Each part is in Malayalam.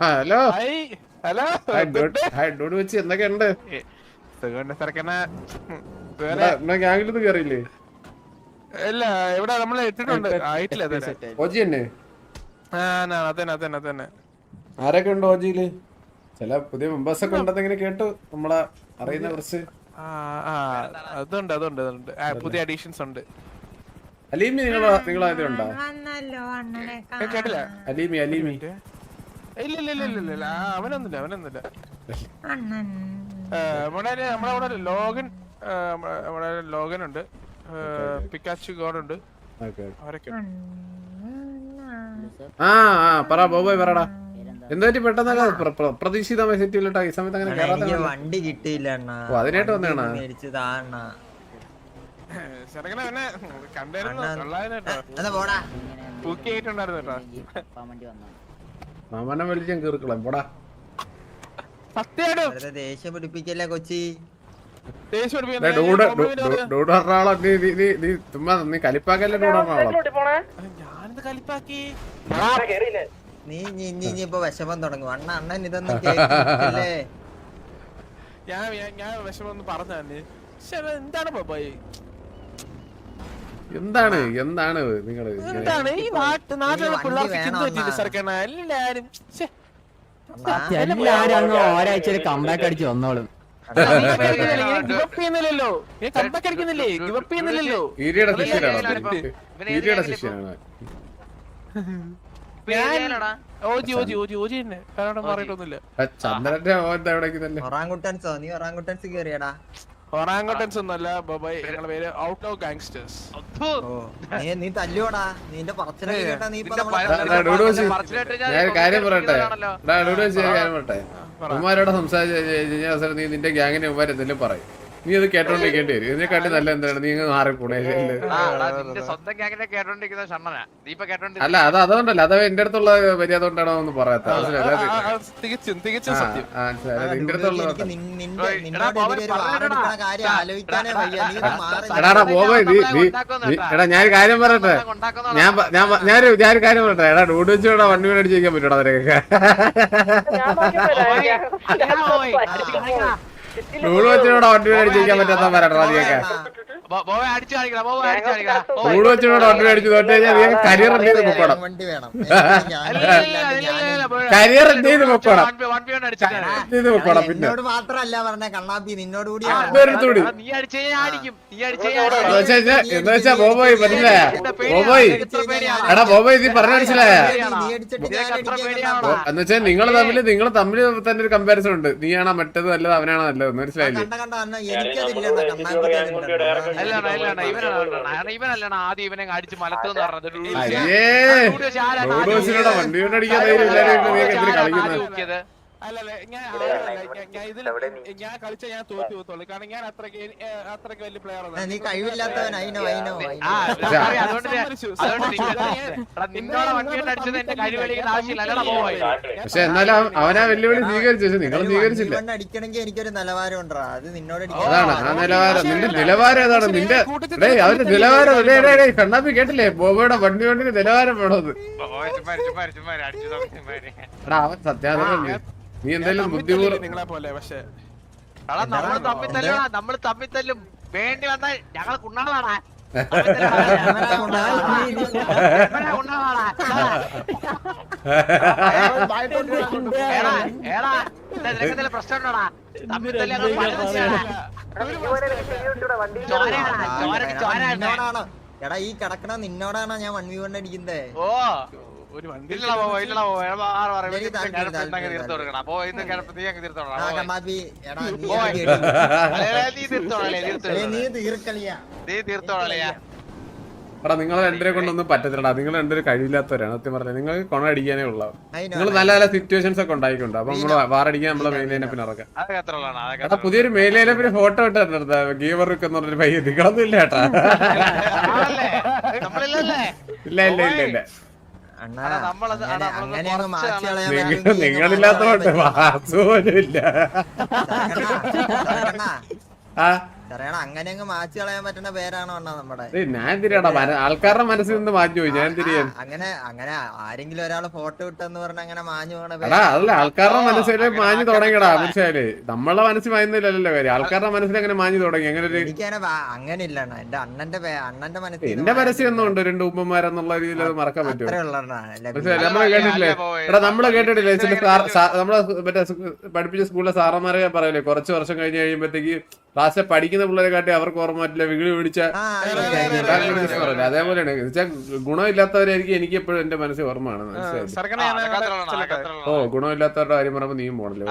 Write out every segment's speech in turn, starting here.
ഹലോ. ഹായ് ഹലോ ഡൂഡ് വെച്ച് സർക്കന എന്നാ? ഗ്യാങ്ങിലൊന്നും കയറിയില്ലേ ഇല്ല ഇവിടെ നമ്മൾ ഇട്ടിട്ടുണ്ട് ആയിട്ടില്ല ഓജി തന്നെ അതന്നെ അതന്നെ അതന്നെ. ആരൊക്കെ ഉണ്ട് ഓജിയിൽ? ചില പുതിയ മെമ്പേഴ്സ് ഒക്കെ ഉണ്ടെന്ന് ഇങ്ങനെ കേട്ടു നമ്മളെ അറിയുന്ന കുറച്ച്. അതുണ്ട് അതുണ്ട് അതുണ്ട്. പുതിയ അഡീഷൻസ് ഉണ്ട്. അലീമി നിങ്ങൾ നിങ്ങളാദ്യം ഉണ്ടോ വന്നല്ലോ അണ്ണനെ കേട്ടില്ല. അലീമി അലീമി. ഇല്ല ഇല്ല ഇല്ല ഇല്ല ഇല്ല അവനൊന്നില്ല അവനൊന്നുമില്ല നമ്മുടെ ഒരു- അവിടെ ലോഗൻ ആ, നമ്മുടെ- ലോഗൻ ഉണ്ട് പിക്കാച്ചു ഗോഡ് ഉണ്ട് ഓക്കെ. അവരൊക്കെ. ആ ആ പറ ബോബോയ് പറടാ. എന്തായാലും പെട്ടെന്നൊക്കെ പ്ര- സെറ്റ് പ്രതീക്ഷിതമായ സെറ്റിയിലിട്ടാ ഈ സമയത്ത് അങ്ങനെ വണ്ടി കിട്ടിയില്ല അതിനായിട്ട് വണ്ടി വന്നതാണോ? ഒന്ന് മേടിച്ച് താ അണ്ണാ ചെറുക്കനെ അവനെ കണ്ടായിരുന്നു. കൊള്ളായിരുന്നു കേട്ടോ. തൂക്കി ആയിട്ടുണ്ടായിരുന്നു കേട്ടോ. മാമനെ വലിയ കീർക്കളം പോടാ. സത്യമായിട്ടും ദേഷ്യം പിടിപ്പിക്കല്ലേ കൊച്ചി? ദേഷ്യം ഡേ, പിടിപ്പിക്കുന്ന ഡൂഡ് ഞാൻ ഡൂ- കോമഡി ഡൂ- പറയാം. ഡൂഡ് പറഞ്ഞാളോ നീ നീ നീ നീ ചുമ്മാ നീ കലിപ്പാക്കല്ലേ ഡൂഡ് ഞാനിത് കലിപ്പാക്കി. നീ നീ നീ നീ ഇപ്പൊ വിഷമം തുടങ്ങും. അണ്ണ അണ്ണൻ ഇതൊന്നും കേട്ടില്ലേ ഞാൻ ഞാൻ- ഞാൻ വിഷമൊന്ന് പറഞ്ഞു എന്താണ് ബോബായി? എന്താണ്? എന്താണ് നിങ്ങൾ എന്താണ്? ഈ നാട്ട് നാട്ടിലുള്ള പിള്ളേർക്ക് വേണം ചിന്ത പറ്റിയില്ല സർക്കാർ എല്ലാരും ശ്ശെ. എല്ലാരും അങ്ങ് ഒരാഴ്ചയിൽ കമ്പാക്ക് അടിച്ച് വന്നോളും. give ചെയ്യുന്നില്ലല്ലോ. അടിക്കുന്നില്ലേ ചെയ്യുന്നില്ലല്ലോ. ഈരിയുടെ ശിഷ്യനാണോ? ഈരിയുടെ ശിഷ്യനാണ്? ചന്ദ്രന്റെ മോൻ എവിടേക്ക് തന്നെ? ഒറാങ്കുട്ടൻസോ? നീ ഒറാങ്കുട്ടൻസ് കേറിയടാ. ഒറാങ്കോട്ടൻസ് ഒന്നല്ല ബോബായ് ഞങ്ങളുടെ പേര് ഔട്ട് ഓഫ് ഗാങ്സ്റ്റേഴ്സ്. നീ നീ തല്ലുവോടാ. നിന്റെ പറച്ചിലേട്ടാ കേട്ടാ നീ കാര്യം പറയട്ടെ? എടാ, ഡൂഡ് വെച്ച് കാര്യം പറയട്ടെ? ഉമ്മാരോട് സംസാരിച്ചു കഴിഞ്ഞ അവസരം നീ നിന്റെ ഗ്യാങ്ങിനെ ഉമ്മാരെന്തെങ്കിലും പറയും. നീ അത് കേട്ടോണ്ടിരിക്കേണ്ടി വരും. ഇതിനെക്കാട്ടി നല്ല എന്താണ്? നീ അങ്ങ് മാറിപ്പോണേ. അല്ല അത് അതുകൊണ്ടല്ല. അത് എന്റെ അടുത്തുള്ള മര്യാദ കൊണ്ടാണോ എന്ന് പറയാത്ത എടാടാ ബോബോയ് നീ നീ നീ- എടാ ഞാൻ കാര്യം പറയട്ടെ ഞാൻ ഞാൻ ഒരു ഞാനൊരു കാര്യം പറയട്ടെ എടാ ഡൂഡ് വെച്ചോടാ വണ്ടി വീട് ചോദിക്കാൻ പറ്റൂടാ അവരൊക്കെ ഡൂഡ് വെച്ചോടാ വണ്ടി വീട് അടിച്ചിരിക്കാൻ പറ്റാത്ത പറയട്ടെ നീയൊക്കെ ബോബെ അടിച്ചു കാണിക്കണം ബോബെ അടിച്ചു കാണിക്കണം ഡൂഡ് വെച്ചോടാ വണ്ടി വീട് അടിച്ചു തോറ്റു കഴിഞ്ഞാൽ കരിയർ എന്ത് ചെയ്ത് പൊക്കോണം? വണ്ടി വേണം. കരിയർ എന്ത് ചെയ്ത് പൊക്കോണം? വൺ ബി വൺ അടിച്ചിട്ടാണ് എന്ത് ചെയ്ത് പൊക്കോണം? പിന്നെ എന്നോട് മാത്രല്ല പറഞ്ഞ കണ്ണാപ്പി നിന്നോട് കൂടി നീ അടിച്ചു കഴിഞ്ഞാൽ അടിക്കും. നീ അടിച്ചു എന്ന് കഴിഞ്ഞാൽ വെച്ചാ എന്ന് വെച്ചാ ബോബോയ് മനസ്സിലായ ബോബോയ് എടാ ബോബോയ് നീ പറഞ്ഞ മനസ്സിലായ. എന്ന് വെച്ചാൽ നിങ്ങൾ തമ്മിൽ നിങ്ങൾ തമ്മിൽ തന്നെ ഒരു കമ്പാരിസൺ ഉണ്ട്. നീയാണോ മറ്റത് നല്ലത് അവനാണോ നല്ലത്? മനസ്സിലായില്ലേ? അല്ലണ അല്ലണ ഇവനാണ് ഇവനല്ലണ ആദ്യം ഇവനെ അടിച്ച് മലത്തെന്ന് പറഞ്ഞത് അല്ലല്ല ഞാൻ ഞാൻ- ഇതിൽ ഞാൻ കളിച്ച ഞാൻ തോറ്റു പോകത്തുള്ളൂ. കാരണം ഞാൻ അത്രയ്ക്ക് അത്രയ്ക്ക് വലിയ പ്ലെയർ നീ കഴിവില്ലാത്തവൻ അയിനോ അയിനോ ആ അതുകൊണ്ട് ഞാൻ- അതുകൊണ്ട് എടാ, നിന്നോട് വണ്ടി അടിച്ചത് എന്റെ കഴിവ് കളിക്കുന്ന ആവശ്യമില്ല. അല്ലടാ പോയി. പക്ഷെ എന്നാലും അവനാ വെല്ലുവിളി സ്വീകരിച്ചു നിങ്ങൾ സ്വീകരിച്ചില്ല. അടിക്കണമെങ്കിൽ എനിക്കൊരു നിലവാരം ഉണ്ടാ അത് നിന്നോട് അതാണ്. ആ നിലവാരം. നിന്റെ നിലവാരം ഏതാണ്? നിന്റെ അവന്റെ നിലവാരം കണ്ണാപ്പി കേട്ടില്ലേ? ബോബയുടെ വണ്ടി വണ്ടിന് നിലവാരം വേണോ അവൻ സത്യാഗ്രഹം നീ എന്തായാലും ബുദ്ധിപൂർവം നിങ്ങളെ പോലെ പക്ഷെ. എടാ നമ്മൾ തമ്മിൽ തല്ലുവാ നമ്മൾ തമ്മിൽ തല്ലും. വേണ്ടി വന്നാൽ ഞങ്ങൾ കുണ്ണാളാടാ തമ്മിൽ തല്ലി എടാ ഈ കിടക്കണ നിന്നോടാണോ ഞാൻ വൺ വി അടിക്കുന്നേ ഓ. ഒരു വണ്ടി എടാ, ആറ് പറ, എനിക്ക് ഇവന്റെ താല്പര്യം, കിടപ്പ് ഇന്നങ്ങ് താല്പര്യം, തീർത്ത് കൊടുക്കണം. അപ്പോ ഇത് കിടപ്പ് നീ ആ കൊടുക്കണം. പോയി. കണ്ണാപ്പി എടാ നീ പോയി. എനിക്ക് എടി. അല്ലേ, അല്ലേ, നീ തീർത്തോളല്ലേ, തീർത്ത് ഏയ്, നീ കൊടുക്കണം. നീ തീർത്തോളല്ലേ എടാ നിങ്ങൾ രണ്ടുപേരെ കൊണ്ടൊന്നും പറ്റത്തില്ലടാ. നിങ്ങൾ രണ്ടുപേരും കഴിവില്ലാത്തവരാണ്. സത്യം പറഞ്ഞത് നിങ്ങൾ കൊണ അടിക്കാനേ ഉള്ളൂ. നിങ്ങൾ നല്ല നല്ല സിറ്റുവേഷൻസ് ഒക്കെ ഉണ്ടായിക്കൊണ്ട് അപ്പൊ നമ്മൾ വാറടിക്കാൻ നമ്മളെ മെയിൻ ലൈനപ്പിന് ഇറക്കാം എടാ പുതിയൊരു മെയിൻ ലൈനപ്പിന് ഫോട്ടോ ഇട്ടാ ഗീവർ എന്ന് പറഞ്ഞൊരു പയ്യ നിങ്ങളൊന്നും ഇല്ല ചേട്ടാ ഇല്ല ഇല്ല ഇല്ല ഇല്ല. നിങ്ങളില്ലാത്തോണ്ട് വാസു പോലും ഇല്ല ആ അങ്ങനെ അങ്ങ് മാച്ച് കളയാൻ പറ്റുന്ന പേരാണോ അണ്ണാ നമ്മുടെ? ഞാൻ തിരിയാടാ ആൾക്കാരുടെ മനസ്സിൽ നിന്ന് മാറ്റി പോയി ഞാൻ തിരിയാൻ അങ്ങനെ അങ്ങനെ ആരെങ്കിലും ഒരാൾ ഫോട്ടോ ഇട്ടെന്ന് പറഞ്ഞ അങ്ങനെ മാഞ്ഞു പോണ എടാ അതല്ല ആൾക്കാരുടെ മനസ്സിൽ മാഞ്ഞു തുടങ്ങിയടാ മനസ്സിലായി നമ്മളെ മനസ്സിൽ മായുന്നില്ലല്ലോ കാര്യം. ആൾക്കാരുടെ മനസ്സിൽ അങ്ങനെ മാഞ്ഞു തുടങ്ങി. അങ്ങനെ ഒരു എനിക്കങ്ങനെ അങ്ങനെ ഇല്ല അണ്ണാ. എന്റെ അണ്ണന്റെ അണ്ണന്റെ മനസ്സിൽ എന്റെ പരസ്യം ഒന്നും ഉണ്ട്? രണ്ട് ഉമ്മമാരെന്നുള്ള രീതിയിൽ അത് മറക്കാൻ പറ്റുമോ? ഉള്ളണ്ണാ മനസ്സിലായില്ലേ നമ്മൾ കേട്ടിട്ടില്ലേ? എടാ നമ്മൾ കേട്ടിട്ടില്ലേ? നമ്മളെ മറ്റേ പഠിപ്പിച്ച സ്കൂളിലെ സാറന്മാരെ പറയല്ലേ? കുറച്ച് വർഷം കഴിഞ്ഞ് കഴിയുമ്പോഴത്തേക്ക് ക്ലാസ്സിൽ പഠിക്കുന്ന പിള്ളേരെ കാട്ടി അവർക്ക് ഓർമ്മ പറ്റില്ല വിഗിളി പിടിച്ച അതേപോലെയാണ്. ഗുണമില്ലാത്തവരായിരിക്കും എനിക്ക് എപ്പോഴും എന്റെ മനസ്സിൽ ഓർമ്മയാണ്. ഓ ഗുണമില്ലാത്തവരുടെ കാര്യം പറയുമ്പോ നീയും പോണല്ലോ?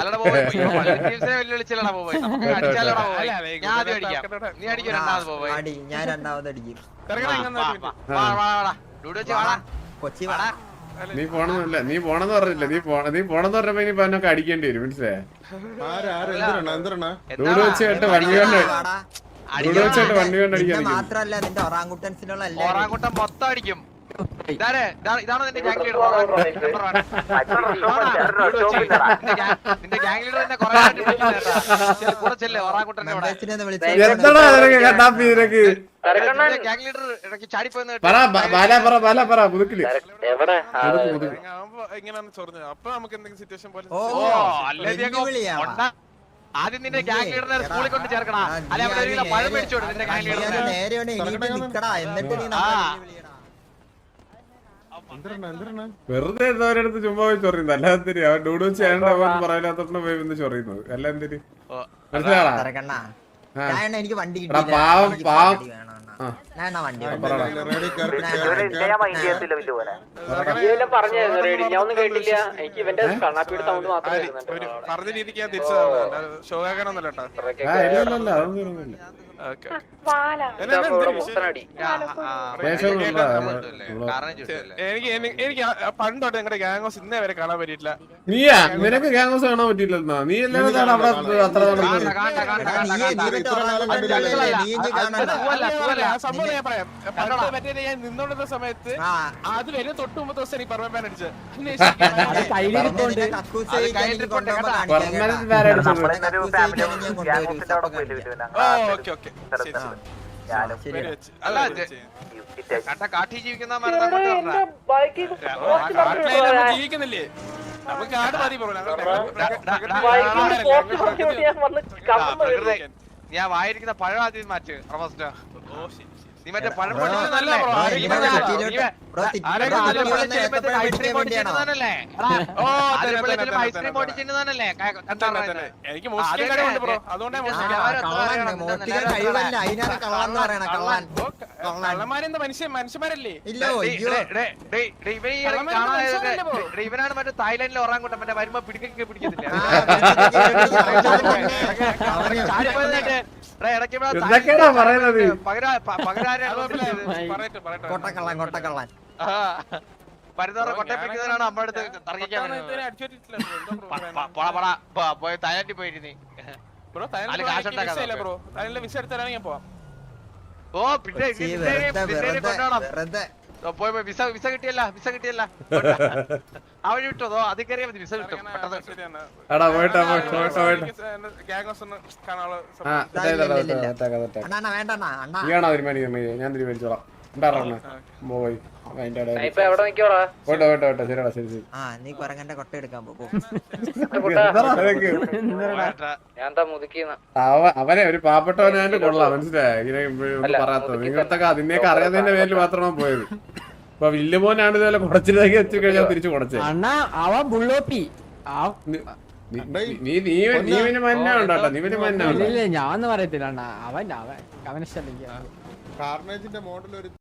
ഞാൻ രണ്ടാമത് അടിക്കും. കൊച്ചി വാടാ. നീ പോണെന്നല്ല? നീ പോണെന്ന് പറഞ്ഞില്ല? നീ പോണ നീ പോണെന്ന് പറഞ്ഞപ്പോ ഇനി പറഞ്ഞൊക്കെ അടിക്കേണ്ടി വരും മനസ്സിലായേ? ഡൂഡ് വെച്ച് കേട്ട് വണ്ടി കൊണ്ട്. ഡൂഡ് വെച്ച് കേട്ട് വണ്ടി കൊണ്ട് അടിക്കാൻ മാത്രല്ല നിന്റെ ഒറാങ്കുട്ടൻസിനുള്ള മൊത്തം അടിക്കും. ഇതാണോ നിന്റെ ഗ്യാങ് ലീഡർ ഗ്യാങ് ലീഡർ തന്നെ കൊറേ കൂടെ ചെല്ല്. ഗ്യാങ് ലീഡർ ഇടയ്ക്ക് ചാടിപ്പോയെന്ന് ചൊറിഞ്ഞത് അപ്പൊ നമുക്ക് എന്തെങ്കിലും സിറ്റുവേഷൻ പോലെ ആദ്യം നിന്റെ ഗ്യാങ് ലീഡറിനെ സ്കൂളിൽ കൊണ്ട് ചേർക്കണം. അല്ലെ അവിടെ ഒരു പഴം മേടിച്ചോട്ടെ നിന്റെ ഗ്യാങ് ലീഡറിനെ നേരെയാണ് എന്നിട്ട് നീ ആ. നമ്മളെ വെല്ലുവിളിയടാ. വെറുതെ എന്തോരടുത്ത് ചുമ്മാ പോയി ചൊറിയുന്നു. അല്ലാതെ എന്തിരി അവൻ ഡൂഡ് വെച്ച് ഏണ്ട അവൻ പറയില്ലാത്തോണ്ട് പോയി വന്ന് ചൊറിയുന്നത്. അല്ല എന്തിരി? എനിക്ക് വണ്ടി പറഞ്ഞ രീതിക്ക് ഞാൻ എനിക്ക് എനിക്ക് എനിക്ക് ആ- പണ്ട് തൊട്ട് ഞങ്ങളുടെ ഗ്യാങ് ഹൗസ് ഇന്നേ വരെ കാണാൻ പറ്റിയിട്ടില്ല. നീയാ? നിനക്ക് ഗാംഗോസ് കാണാൻ പറ്റിയില്ലെന്നാ നീ എല്ലാവരും അവിടെ അത്ര സംഭവം ഞാൻ പറയാം. പണ്ട് മറ്റേ ഞാൻ നിന്നോണ്ടിരുന്ന സമയത്ത് അത് വരെ തൊട്ട് മുമ്പ് ദിവസം എനിക്ക് പെർമനന്റ്. ഓ ഓക്കെ ഓക്കെ. അല്ല, കാട്ടി ജീവിക്കുന്ന ജീവിക്കുന്നില്ലേ? നമുക്ക് കാട് മതി ഞാൻ വായിരിക്കുന്ന പഴം ആദ്യം മാറ്റ് റമോസ്റ്റ നീ മറ്റേ പഴം നല്ല എനിക്ക് മോഷ്ടിക്കാൻ അതെ, കഴിവുണ്ട് ബ്രോ. അതുകൊണ്ടാണ് കള്ളൻ അതിനാണ് കള്ളൻ. എന്ന് പറയണ കള്ളൻ. കള്ളന്മാരെന്താ മനുഷ്യ മനുഷ്യന്മാരല്ലേ? ഇല്ല മനുഷ്യരല്ലേ ബ്രോ? ഡേയ്, ഇവനാണ് മറ്റേ മറ്റേ വരുമ്പോ പിടിക്കൊക്കെ പിടിക്കത്തില്ല? പകരാ- പ- പകരാരെയാണ് അതുപോലെ വിളിച്ചത്? പറയട്ടെ പറയട്ടെ കൊട്ടക്കള്ളൻ കൊട്ടക്കള്ളൻ ആ. പരുന്നോറ കൊട്ടപ്പിക്കുന്നതിനാണ് അമ്മ അടുത്ത് തർക്കിക്കാൻ പോയി തയ്യാറ്റി പോയിരുന്നേ ബ്രോ വിസ എടുത്തരാണെങ്കിൽ ഞാൻ പോവാം. ഓ പിന്നെ പോയി പോയി വിസ വിസ കിട്ടിയല്ല വിസ കിട്ടിയല്ല. വിട്ടതോ കയറിയാ മതി കിട്ടും പെട്ടെന്ന്. ആ ഞാൻ തീരുമാനിച്ചോളാം അവനെ ഒരു പാവപ്പെട്ടവനായിട്ട് കൊള്ളാം മനസ്സിലായോ? ഇങ്ങനെ അറിയാതിന്റെ പറയാത്തത്. അറിയാത്തതിന്റെ പേരിൽ മാത്രമാണ് പോയത്. ഇപ്പൊ വില്ലുമോനാണ് ഇതുപോലെ കുടച്ചിലേക്ക് എത്തി കഴിഞ്ഞാൽ തിരിച്ചു കുടച്ചേ. അണ്ണാ അവൻ ബുള്ളോപ്പി ഞാൻ പറയത്തില്ല അണ്ണാ അവൻ അവൻ ഇഷ്ടമല്ലെങ്കിൽ കാർണേജിന്റെ മോഡൽ ഒരു